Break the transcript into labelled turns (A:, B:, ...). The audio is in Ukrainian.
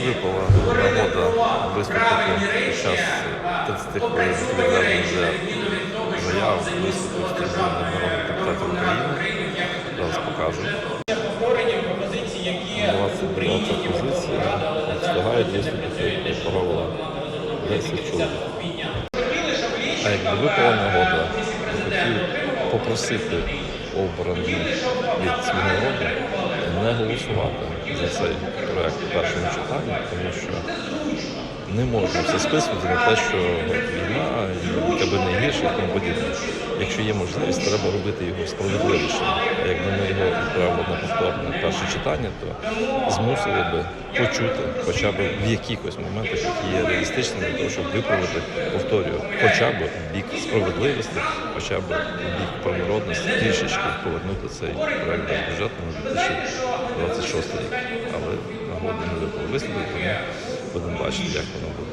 A: не випала нагода виступити під час 30 хвилин відведення для заяв виступів з трибуни народних депутатів України. Зараз покажу. 29 позиція. Встигають виступити, як правило, 10 чоловік. А якби випала нагода, хотів попросити обраних від свого роду, не голосувати за цей проект у першому читанні, тому що не можна все списувати на те, що війна, яка би не гірше і тому подібне. Якщо є можливість, треба робити його справедливішим. Якби ми його відправили на перше читання, то змусили би почути хоча б в якихось моментах, які є реалістичними, для того, щоб виправити, повторюю, хоча б бік справедливості, хоча б бік промиродності, трішечки повернути цей проект бюджету на 2026 рік. Але нагоди не випало виступити, тому будемо бачити, як воно буде.